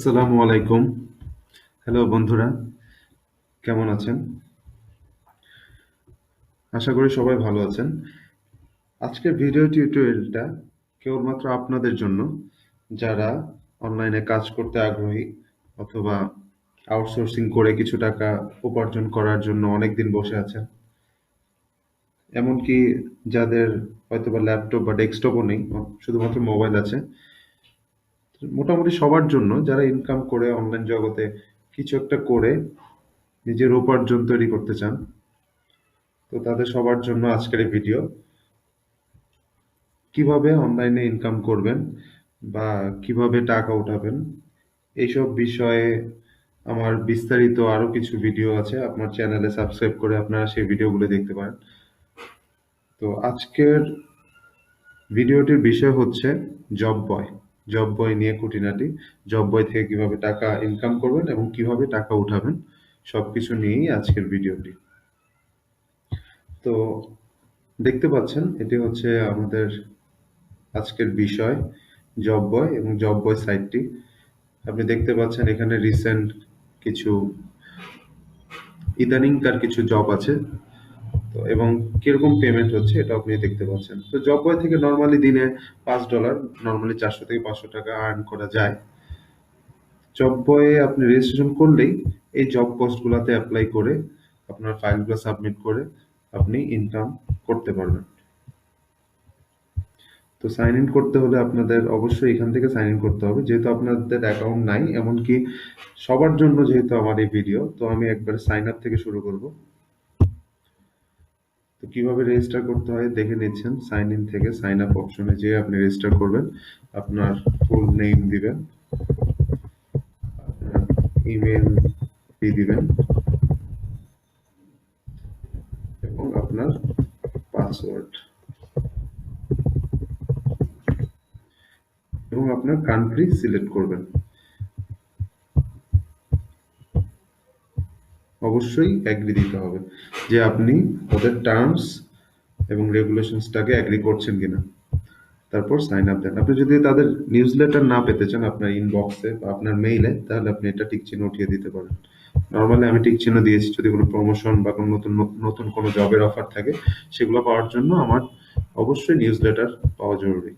আসসালামু আলাইকুম। হ্যালো বন্ধুরা। কেমন আছেন? আশা করি সবাই ভালো আছেন। আজকের ভিডিও টিউটোরিয়ালটা কেবলমাত্র আপনাদের জন্য। যারা অনলাইনে কাজ করতে আগ্রহী অথবা আউটসোর্সিং করে কিছু টাকা উপার্জন করার জন্য অনেক দিন বসে আছেন, এমনকি যাদের হয়তোবা ল্যাপটপ বা ডেস্কটপও নেই, শুধুমাত্র মোবাইল আছে মোটামুটি সবার জন্য যারা ইনকাম করে অনলাইন জগতে কিছু একটা করে নিজের উপার্জন তৈরি করতে চান, তো তাদের সবার জন্য আজকের এই ভিডিও কীভাবে অনলাইনে ইনকাম করবেন বা কীভাবে টাকা উঠাবেন, এইসব বিষয়ে আমার বিস্তারিত আরও কিছু ভিডিও আছে, আপনার চ্যানেলে সাবস্ক্রাইব করে আপনারা সেই ভিডিওগুলো দেখতে পারেন। তো আজকের ভিডিওটির বিষয় হচ্ছে জব বয় জব বয় নিয়ে খুঁটিনাটি জব বয় থেকে কীভাবে টাকা ইনকাম করবেন এবং কীভাবে টাকা উঠাবেন, সবকিছু নিয়েই আজকের ভিডিওটি। তো দেখতে পাচ্ছেন, এটি হচ্ছে আমাদের আজকের বিষয় জব বয় এবং জব বয় সাইটটি আপনি দেখতে পাচ্ছেন, এখানে রিসেন্ট কিছু ইদানিংকার কিছু জব আছে। তো, এবং কীরকম পেমেন্ট হচ্ছে এটা আপনি দেখতে পাচ্ছেন। তো জব বয় থেকে নর্মালি দিনে পাঁচ ডলার নর্মালি চারশো থেকে পাঁচশো টাকা আর্ন করা যায়। জব বয়ে আপনি রেজিস্ট্রেশন করলেই এই জব পোস্টগুলোতে অ্যাপ্লাই করে আপনার ফাইলগুলো সাবমিট করে আপনি ইনকাম করতে পারবেন। তো সাইন ইন করতে হলে আপনাদের অবশ্যই এখান থেকে সাইন ইন করতে হবে। যেহেতু আপনাদের অ্যাকাউন্ট নাই, এমনকি সবার জন্য যেহেতু আমার এই ভিডিও তো আমি একবার সাইন আপ থেকে শুরু করব। কীভাবে রেজিস্টার করতে হয় দেখে নিচ্ছেন। সাইন ইন থেকে সাইন আপ অপশনে যেয়ে আপনি রেজিস্টার করবেন। আপনার ফুল নেম দিবেন। আপনার ইমেল দিয়ে দিবেন। এবং আপনার পাসওয়ার্ড এবং আপনার কান্ট্রি সিলেক্ট করবেন। অবশ্যই অ্যাগ্রি দিতে হবে যে আপনি ওদের টার্মস এবং রেগুলেশনসটাকে অ্যাগ্রি করছেন কিনা। তারপর সাইন আপ দেন। আপনি যদি তাদের নিউজ লেটার না পেতে চান আপনার ইনবক্সে বা আপনার মেইলে তাহলে আপনি এটা টিক চিহ্ন উঠিয়ে দিতে পারেন। নর্মালি আমি টিক চিহ্ন দিয়েছি, যদি কোনো প্রমোশন বা কোনো নতুন নতুন কোনো জবের অফার থাকে, সেগুলো পাওয়ার জন্য আমার অবশ্যই নিউজ লেটার পাওয়া জরুরি।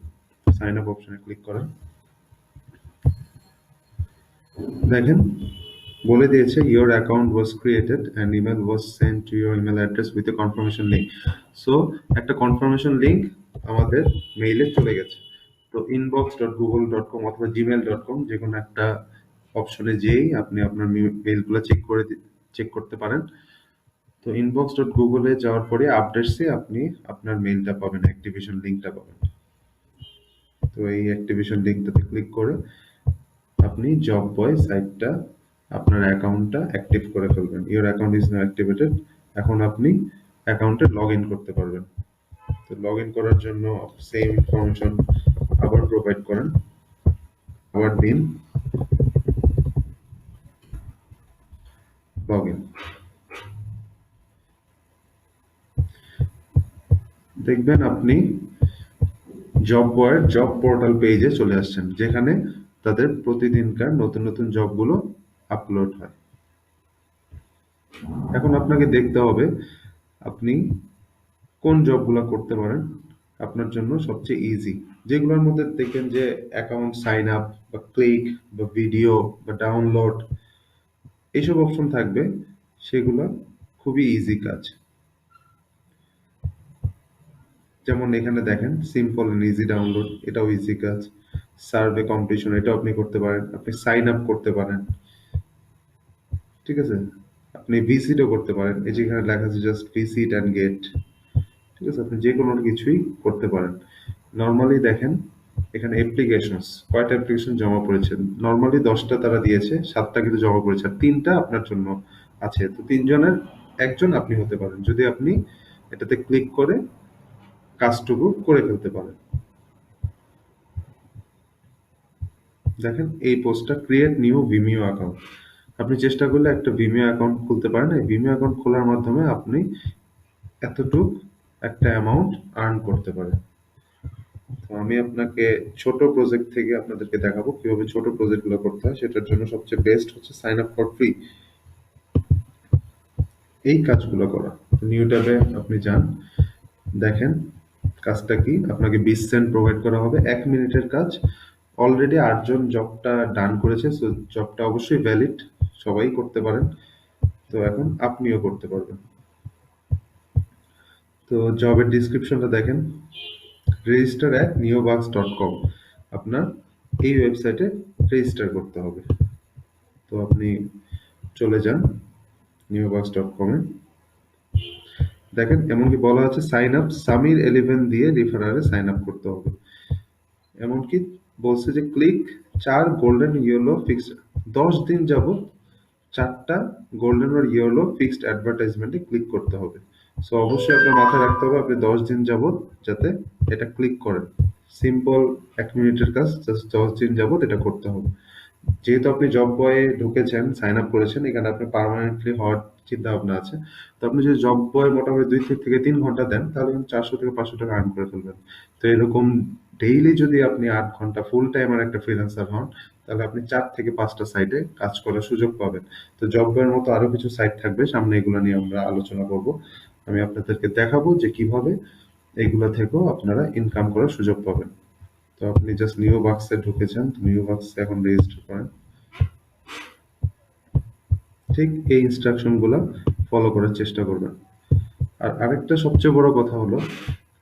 সাইন আপ অপশনে ক্লিক করেন। দেখেন বলে দিয়েছে your account was created and email was send to your email address with a confirmation link so একটা কনফার্মেশন লিঙ্ক আমাদের মেইলে চলে গেছে। তো inbox dot Google dot com অথবা জিমেল ডট কম যে কোনো একটা অপশনে যেয়েই আপনি আপনার মেইলগুলো চেক করে চেক করতে পারেন। তো ইনবক্স ডট গুগলে যাওয়ার পরে আপডেটসে আপনি আপনার মেইলটা পাবেন অ্যাক্টিভেশন লিঙ্কটা পাবেন। তো এই অ্যাক্টিভেশন লিঙ্কটাতে ক্লিক করে আপনি জব বয় সাইটটা আপনার অ্যাকাউন্টটা অ্যাক্টিভ করে ফেলবেন। Your account is now activated এখন আপনি অ্যাকাউন্টে লগ ইন করতে পারবেন। তো লগ ইন করার জন্য সেম ইনফরমেশন আবার প্রোভাইড করেন। আবার দিন। লগ ইন দেখবেন আপনি জব বয়ের জব পোর্টাল পেজে চলে আসছেন, যেখানে তাদের প্রতিদিনকার নতুন নতুন জবগুলো আপলোড হয়। এখন আপনাকে দেখতে হবে, আপনি কোন জবগুলো করতে পারেন আপনার জন্য সবচেয়ে ইজি যেগুলোর মধ্যে দেখবেন যে অ্যাকাউন্ট সাইন আপ বা ক্লিক বা ভিডিও বা ডাউনলোড এইসব অপশন থাকবে, সেগুলো খুবই ইজি কাজ। যেমন এখানে দেখেন সিম্পল এন্ড ইজি ডাউনলোড এটাও ইজি কাজ। সার্ভে কম্পিটিশন এটাও আপনি করতে পারেন। আপনি সাইন আপ করতে পারেন। ঠিক আছে? আপনি ভিসিটও করতে পারেন। এই যেখানে লেখা আছে জাস্ট ভিসিট অ্যান্ড গেট ঠিক আছে? আপনি যে কোনো কিছুই করতে পারেন। নর্মালি দেখেন, এখানে অ্যাপ্লিকেশনস কয়টা অ্যাপ্লিকেশন জমা পড়েছে? নর্মালি দশটা তারা দিয়েছে, সাতটা কিন্তু জমা পড়েছে, আর তিনটা আপনার জন্য আছে। তো তিনজনের একজন আপনি হতে পারেন, যদি আপনি এটাতে ক্লিক করে কাজটুকু করে ফেলতে পারেন। দেখেন, এই পোস্টটা ক্রিয়েট নিউ ভিমিও অ্যাকাউন্ট আপনি চেষ্টা করলে একটা ভিমিও অ্যাকাউন্ট খুলতে পারেন। এই ভিমিও অ্যাকাউন্ট খোলার মাধ্যমে আপনি এতটুক একটা অ্যামাউন্ট আর্ন করতে পারেন। তো আমি আপনাকে ছোট প্রজেক্ট থেকে আপনাদেরকে দেখাবো কীভাবে ছোট প্রজেক্টগুলো করতে হয়। সেটার জন্য সবচেয়ে বেস্ট হচ্ছে সাইন আপ ফর ফ্রি এই কাজগুলো করা। নিউ ট্যাবে আপনি যান, দেখেন কাজটা কি। আপনাকে বিশ সেন্ট প্রোভাইড করা হবে। এক মিনিটের কাজ। অলরেডি আটজন জবটা ডান করেছে সো জবটা অবশ্যই ভ্যালিড সবাই করতে পারেন। তো এখন আপনিও করতে পারবেন। তো জবের ডিসক্রিপশনটা দেখেন। Register at NeoBux dot com আপনার এই ওয়েবসাইটে রেজিস্টার করতে হবে। তো আপনি চলে যান নিওবাক্স ডট কমে দেখেন, এমনকি বলা আছে সাইন আপ সামির এলিভেন দিয়ে রিফারারে সাইন আপ করতে হবে। এমনকি বলছে যে ক্লিক চার গোল্ডেন ইয়েলো ফিক্সড দশ দিন যাবত চারটা গোল্ডেন আর ইয়েলো ফিক্সড অ্যাডভার্টাইজমেন্টে ক্লিক করতে হবে। সো অবশ্যই আপনার মাথায় রাখতে হবে, আপনি দশ দিন যাবত যাতে এটা ক্লিক করেন। সিম্পল এক মিনিটের কাজ জাস্ট দশ দিন যাবত এটা করতে হবে। যেহেতু আপনি জব বয়ে ঢুকেছেন সাইন আপ করেছেন, এখানে আপনি পার্মানেন্টলি হওয়ার চিন্তা ভাবনা আছে। তো আপনি যদি জব বয় মোটামুটি দুই থেকে তিন ঘণ্টা দেন, তাহলে কিন্তু চারশো থেকে পাঁচশো টাকা আর্ন করে ফেলবেন। তো এরকম ডেইলি যদি আপনি আট ঘণ্টা ফুল টাইম আর একটা ফ্রিল্যান্সার হন তাহলে আপনি চার থেকে পাঁচটা সাইটে কাজ করার সুযোগ পাবেন। তো জব বয়ের মতো আরও কিছু সাইট থাকবে, সামনে এগুলো নিয়ে আমরা আলোচনা করব। আমি আপনাদেরকে দেখাবো যে কীভাবে এগুলো থেকেও আপনারা ইনকাম করার সুযোগ পাবেন। তো আপনি জাস্ট নিউ বাক্সে ঢুকেছেন নিউ বাক্সে এখন রেজিস্টার করেন। ঠিক এই ইনস্ট্রাকশনগুলো ফলো করার চেষ্টা করবেন। আর আরেকটা সবচেয়ে বড় কথা হলো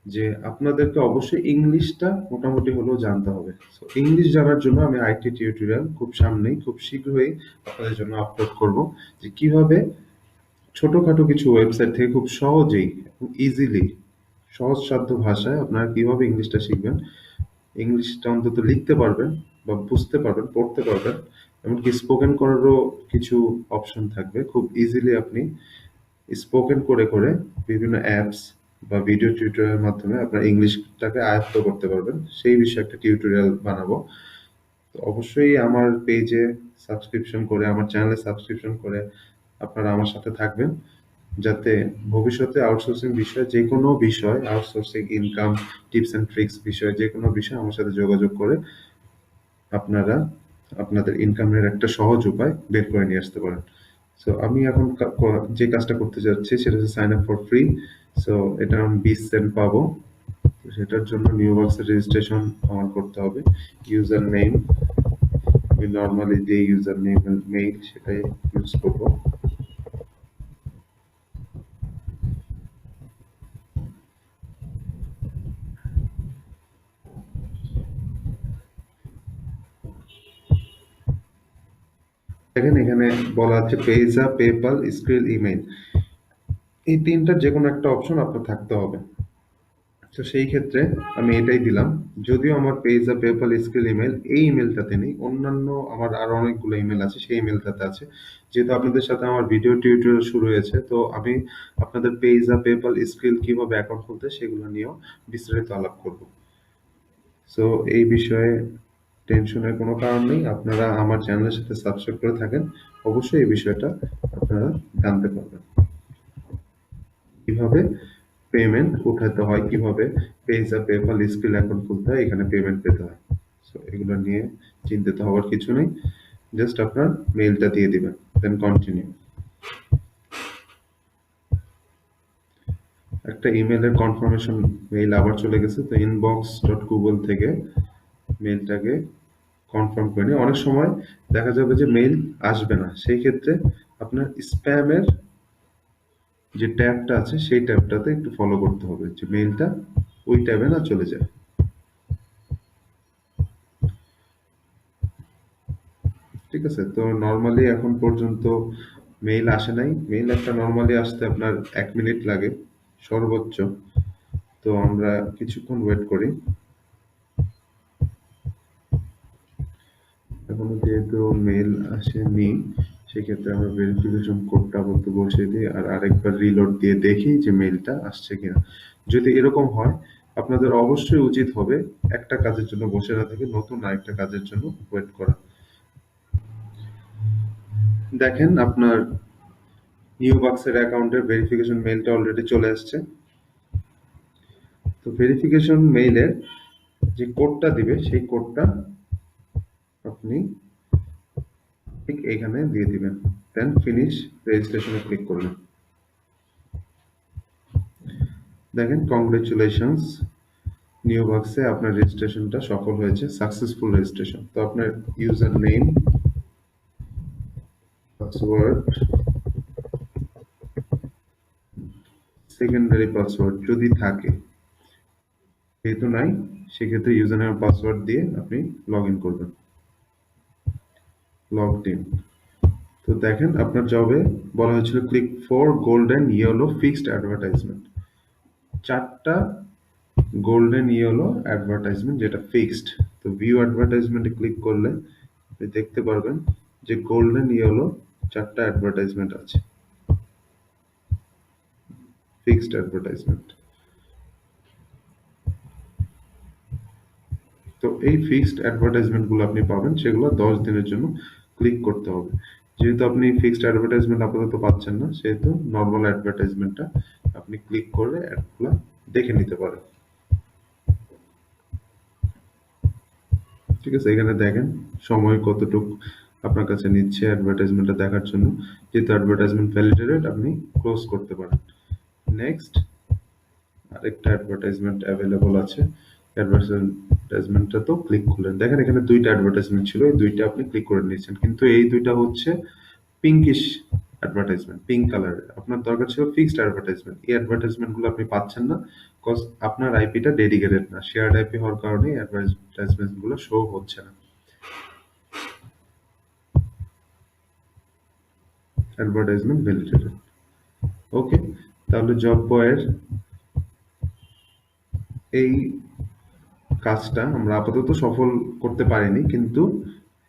যে আপনাদেরকে অবশ্যই ইংলিশটা মোটামুটি হলেও জানতে হবে। সো ইংলিশ জানার জন্য আমি আইটি টিউটোরিয়াল খুব সামনেই খুব শীঘ্রই আপনাদের জন্য আপলোড করব যে কীভাবে ছোটখাটো কিছু ওয়েবসাইট থেকে খুব সহজেই ইজিলি সহজসাধ্য ভাষায় আপনারা কীভাবে ইংলিশটা শিখবেন, ইংলিশটা অন্তত লিখতে পারবেন বা বুঝতে পারবেন, পড়তে পারবেন, এমনকি স্পোকেন করারও কিছু অপশন থাকবে। খুব ইজিলি আপনি স্পোকেন করে করে বিভিন্ন অ্যাপস বা ভিডিও টিউটোরিয়ালের মাধ্যমে আপনার ইংলিশটাকে আয়ত্ত করতে পারবেন। সেই বিষয়ে একটা টিউটোরিয়াল বানাবো। তো অবশ্যই আমার পেজে সাবস্ক্রিপশন করে, আমার চ্যানেলে সাবস্ক্রিপশন করে আপনারা আমার সাথে থাকবেন। যাতে ভবিষ্যতে আউটসোর্সিং বিষয়ে যে কোনো বিষয় outsourcing income tips and tricks বিষয়ে যে কোনো বিষয় আমার সাথে যোগাযোগ করে আপনারা আপনাদের ইনকামের একটা সহজ উপায় বের করে নিয়ে আসতে পারেন। সো আমি এখন যে কাজটা করতে যাচ্ছি সেটা হচ্ছে sign up for free so এটা আমি বিশ সেন্ট পাবো। তো সেটার জন্য নিউ বক্সের রেজিস্ট্রেশন আমার করতে হবে। ইউজার নেম আমি নর্মালি যে ইউজার নেম মেইল সেটাই ইউজ করব। দেখেন এখানে বলা আছে পেজা পেপাল স্ক্রিল ইমেইল এই তিনটার যে কোনো একটা অপশন আপনার থাকতে হবে। তো সেই ক্ষেত্রে আমি এটাই দিলাম, যদিও আমার পেজা পেপাল স্কিল ইমেল এই ইমেলটাতে নেই, অন্যান্য আমার আরও অনেকগুলো ইমেল আছে, সেই ইমেলটাতে আছে। যেহেতু আপনাদের সাথে আমার ভিডিও টিউটোরিয়াল শুরু হয়েছে, তো আমি আপনাদের পেজা পেপাল স্কিল কীভাবে অ্যাকাউন্ট খুলতে সেগুলো নিয়েও বিস্তারিত আলাপ করব। সো এই বিষয়ে টেনশনের কোনো কারণ নেই, আপনারা আমার চ্যানেলের সাথে সাবস্ক্রাইব করে থাকেন, অবশ্যই এই বিষয়টা আপনারা জানতে পারবেন। কীভাবে পেমেন্ট উঠাতে হয়, কীভাবে পেজা পেপাল স্কিল অ্যাকাউন্ট খুলতে হয়, এখানে পেমেন্ট পেতে হয়। সো এগুলো নিয়ে চিন্তিত হওয়ার কিছু নেই। জাস্ট আপনার মেইলটা দিয়ে দিবেন দেন কন্টিনিউ একটা ইমেলের কনফার্মেশন মেইল আবার চলে গেছে, তো ইনবক্স ডট গুগল থেকে মেইলটাকে কনফার্ম করে নিই অনেক সময় দেখা যাবে যে মেইল আসবে না। সেই ক্ষেত্রে আপনার স্প্যামের যে ট্যাবটা আছে, সেই ট্যাবটাতে একটু ফলো করতে হবে। যে মেইলটা ওই ট্যাবে না চলে যায়। ঠিক আছে? তো নর্মালি এখন পর্যন্ত মেইল আসে নাই। মেইল একটা নর্মালি আসতে আপনার এক মিনিট লাগে, সর্বোচ্চ। তো আমরা কিছুক্ষণ ওয়েট করি। এখনও যেহেতু মেইল আসেনি সেক্ষেত্রে আমরা ভেরিফিকেশন কোডটা বলতে বসিয়ে দিই আর আরেকবার রিলোড দিয়ে দেখি যে মেইলটা আসছে কিনা। যদি এরকম হয়, আপনাদের অবশ্যই উচিত হবে একটা কাজের জন্য বসে না থেকে নতুন আরেকটা কাজের জন্য ওয়েট করা। দেখেন আপনার নিউ বাক্সের অ্যাকাউন্টের ভেরিফিকেশন মেইলটা অলরেডি চলে আসছে। তো ভেরিফিকেশন মেইলের যে কোডটা দিবে, সেই কোডটা আপনি ঠিক এখানে দিয়ে দিবেন। দেন ফিনিশ রেজিস্ট্রেশনে ক্লিক করবেন দেখেন কংগ্রেচুলেশনস নিউ বক্সে আপনার রেজিস্ট্রেশনটা সফল হয়েছে সাকসেসফুল রেজিস্ট্রেশন তো আপনার user name password secondary password যদি থাকে, যেহেতু নাই, সেক্ষেত্রে ইউজার নেম পাসওয়ার্ড দিয়ে আপনি লগ করবেন। লগ ইন তো দেখেন, আপনার জবে বলা হয়েছিল click for golden yellow fixed advertisement চারটা গোল্ডেন ইয়েলো অ্যাডভার্টাইজমেন্ট যেটা ফিক্সড তো ভিউ অ্যাডভার্টাইজমেন্টে ক্লিক করলে আপনি দেখতে পারবেন যে গোল্ডেন ইয়েলো চারটা অ্যাডভার্টাইজমেন্ট আছে। ফিক্সড অ্যাডভার্টাইজমেন্ট তো এই ফিক্সড অ্যাডভার্টাইজমেন্টগুলো আপনি পাবেন, সেগুলো দশ দিনের জন্য। ক্লিক করতে হবে। যেহেতু আপনি ফিক্সড অ্যাডভার্টাইজমেন্ট আপাতত পাচ্ছেন না, সেহেতু নর্মাল অ্যাডভার্টাইজমেন্টটা আপনি ক্লিক করে অ্যাডগুলো দেখে নিতে পারেন। ঠিক আছে, এখানে দেখেন সময় কতটুকু আপনার কাছে নিচ্ছে অ্যাডভার্টাইজমেন্টটা দেখার জন্য। যেহেতু অ্যাডভার্টাইজমেন্ট ভ্যালিডেটেড আপনি ক্লোজ করতে পারেন। নেক্সট আরেকটা অ্যাডভার্টাইজমেন্ট অ্যাভেলেবল আছে। অ্যাডভার্টাইজমেন্টটা তো ক্লিক করলেন। দেখেন, এখানে দুইটা অ্যাডভার্টাইজমেন্ট ছিল, এই দুইটা আপনি ক্লিক করে নিয়েছেন। কিন্তু এই দুইটা হচ্ছে পিঙ্কিশ অ্যাডভার্টাইজমেন্ট পিঙ্ক কালারের আপনার দরকার ছিল ফিক্সড অ্যাডভার্টাইজমেন্ট এই অ্যাডভার্টাইজমেন্টগুলো আপনি পাচ্ছেন না কজ আপনার আইপিটা ডেডিকেটেড না। শেয়ার্ড আইপি হওয়ার কারণে অ্যাডভার্টাইজমেন্টগুলো শো হচ্ছে না। অ্যাডভার্টাইজমেন্ট ভ্যালিডেটেড ওকে তাহলে জব বয়ের এই কাজটা আমরা আপাতত সফল করতে পারিনি, কিন্তু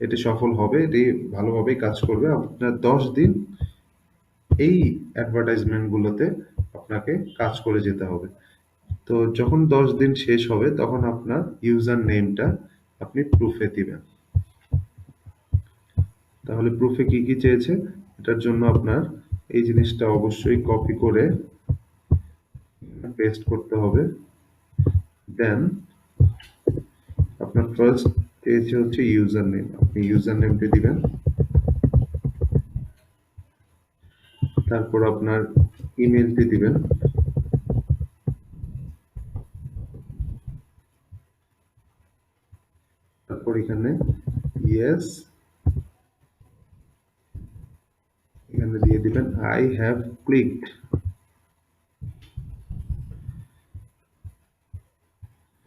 এটি সফল হবে, এটি ভালোভাবেই কাজ করবে। আপনার দশ দিন এই অ্যাডভার্টাইজমেন্টগুলোতে আপনাকে কাজ করে যেতে হবে। তো যখন দশ দিন শেষ হবে, তখন আপনার ইউজার নেমটা আপনি প্রুফে দিবেন। তাহলে প্রুফে কি কি চেয়েছে? এটার জন্য আপনার এই জিনিসটা অবশ্যই কপি করে পেস্ট করতে হবে। দেন ফার্স্ট চেয়েছে হচ্ছে ইউজার নেম আপনি ইউজার নেমটি দিবেন। তারপর আপনার ইমেলটি দিবেন। তারপর এখানে ইয়েস এখানে দিয়ে দিবেন I have clicked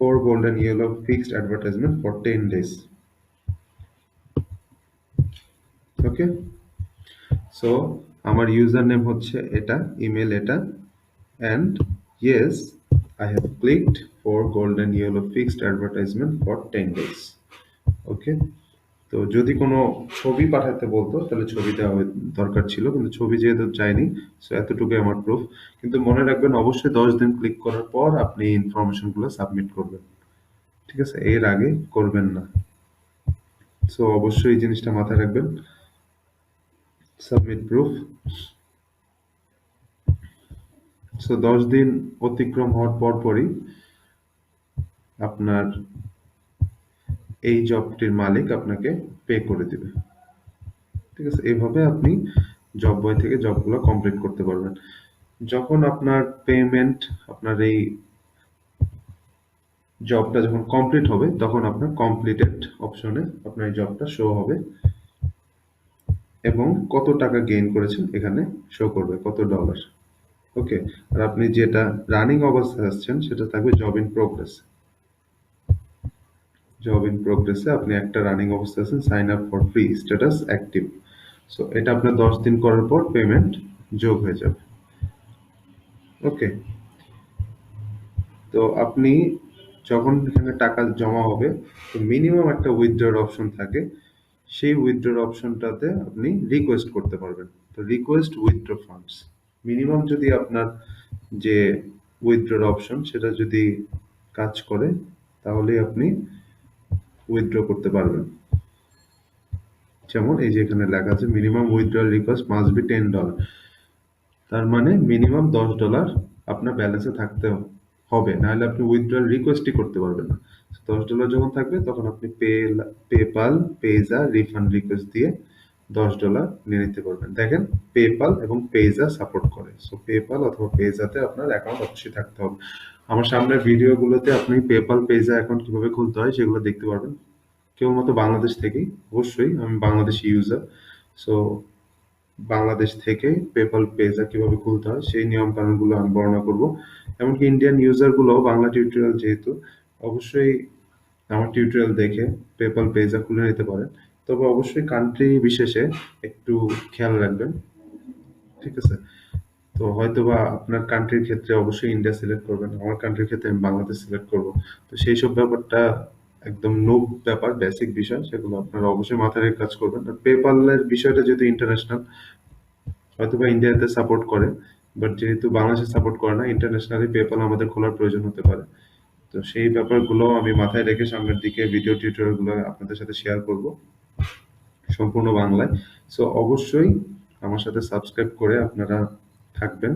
for golden yellow fixed advertisement for 10 days. Okay so আমার ইউজার নেম হচ্ছে এটা ইমেল এটা and yes I have clicked for golden yellow fixed advertisement for ten days okay তো যদি কোনো ছবি পাঠাতে বলতো, তাহলে ছবি দেওয়া দরকার ছিল, কিন্তু ছবি যেহেতু চাইনি সো এতটুকুই আমার প্রুফ কিন্তু মনে রাখবেন, অবশ্যই দশ দিন ক্লিক করার পর আপনি ইনফরমেশনগুলো সাবমিট করবেন। ঠিক আছে? এর আগে করবেন না। সো অবশ্যই এই জিনিসটা মাথায় রাখবেন। সাবমিট প্রুফ সো দশ দিন অতিক্রম হওয়ার পর পরই আপনার এই জবটির মালিক আপনাকে পে করে দিবে। ঠিক আছে? এইভাবে আপনি জব বয় থেকে জবগুলো কমপ্লিট করতে পারবেন। যখন আপনার পেমেন্ট আপনার এই জবটা যখন কমপ্লিট হবে, তখন আপনার কমপ্লিটেড অপশনে আপনার এই জবটা শো হবে এবং কত টাকা গেইন করেছেন এখানে শো করবে, কত ডলার ওকে আর আপনি যেটা রানিং অবস্থায় আসছেন, সেটা থাকবে job in progress job in প্রোগ্রেসে আপনি একটা রানিং অবস্থায় আছেন sign up for free status active so এটা আপনার দশ দিন করার পর পেমেন্ট যোগ হয়ে যাবে। ওকে তো আপনি যখন এখানে টাকা জমা হবে, তো মিনিমাম একটা উইথড্রর অপশন থাকে। সেই উইথড্রর অপশনটাতে আপনি রিকোয়েস্ট করতে পারবেন। তো রিকোয়েস্ট উইথড্র ফান্ডস মিনিমাম যদি আপনার যে উইথড্রর অপশন সেটা যদি কাজ করে তাহলে আপনি উইথড্র করতে পারবেন। যেমন এই যে এখানে লেখা আছে minimum withdrawal request must be ten dollar তার মানে মিনিমাম দশ ডলার আপনার ব্যালেন্সে থাকতে হবে, নাহলে আপনি উইথড্রয়াল রিকোয়েস্টই করতে পারবেন না। দশ ডলার যখন থাকবে, তখন আপনি pay PayPal Payza refund request দিয়ে দশ ডলার নিয়ে নিতে পারবেন। দেখেন পেপাল এবং পেজা সাপোর্ট করে। সো পেপাল অথবা পেজাতে আপনার অ্যাকাউন্ট অবশ্যই থাকতে হবে। আমার সামনের ভিডিওগুলোতে আপনি পেপাল পেজা অ্যাকাউন্ট কীভাবে খুলতে হয় সেগুলো দেখতে পারবেন। কেবলমাত্র বাংলাদেশ থেকেই, অবশ্যই আমি বাংলাদেশি ইউজার সো বাংলাদেশ থেকে পেপাল পেজা কীভাবে খুলতে হয় সেই নিয়ম কানুনগুলো আমি বর্ণনা করব। এমনকি ইন্ডিয়ান ইউজারগুলো বাংলা টিউটোরিয়াল যেহেতু, অবশ্যই আমার টিউটোরিয়াল দেখে পেপাল পেজা খুলে নিতে পারেন। তবে অবশ্যই কান্ট্রি বিশেষে একটু খেয়াল রাখবেন। ঠিক আছে? তো হয়তোবা আপনার কান্ট্রির ক্ষেত্রে অবশ্যই ইন্ডিয়া সিলেক্ট করবেন, আমার কান্ট্রির ক্ষেত্রে আমি বাংলাদেশ সিলেক্ট করব। তো সেই সব ব্যাপারটা একদম নো ব্যাপার বেসিক বিষয়, সেগুলো আপনারা অবশ্যই মাথায় কাজ করবেন। আর পেপালের বিষয়টা যেহেতু ইন্টারন্যাশনাল হয়তোবা ইন্ডিয়াতে সাপোর্ট করে বাট যেহেতু বাংলাদেশে সাপোর্ট করে না ইন্টারন্যাশনালি পেপাল আমাদের খোলার প্রয়োজন হতে পারে। তো সেই ব্যাপারগুলো আমি মাথায় রেখে সামনের দিকে ভিডিও টিউটোরিয়ালগুলো আপনাদের সাথে শেয়ার করব, সম্পূর্ণ বাংলায়। সো অবশ্যই আমার সাথে সাবস্ক্রাইব করে আপনারা থাকবেন।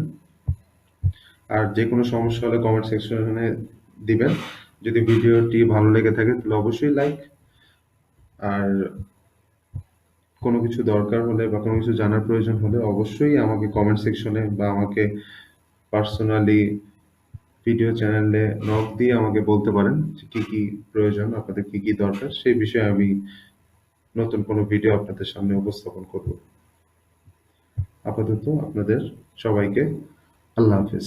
আর যে কোনো সমস্যা হলে কমেন্ট সেকশনে দিবেন। যদি ভিডিওটি ভালো লেগে থাকে তাহলে অবশ্যই লাইক আর কোনো কিছু দরকার হলে বা কোনো কিছু জানার প্রয়োজন হলে অবশ্যই আমাকে কমেন্ট সেকশনে বা আমাকে পার্সোনালি ভিডিও চ্যানেলে নক দিয়ে আমাকে বলতে পারেন যে কী কী প্রয়োজন, আপনাদের কী কী দরকার। সেই বিষয়ে আমি নতুন কোনো ভিডিও আপনাদের সামনে উপস্থাপন করব। আপাতত আপনাদের সবাইকে আল্লাহ হাফেজ।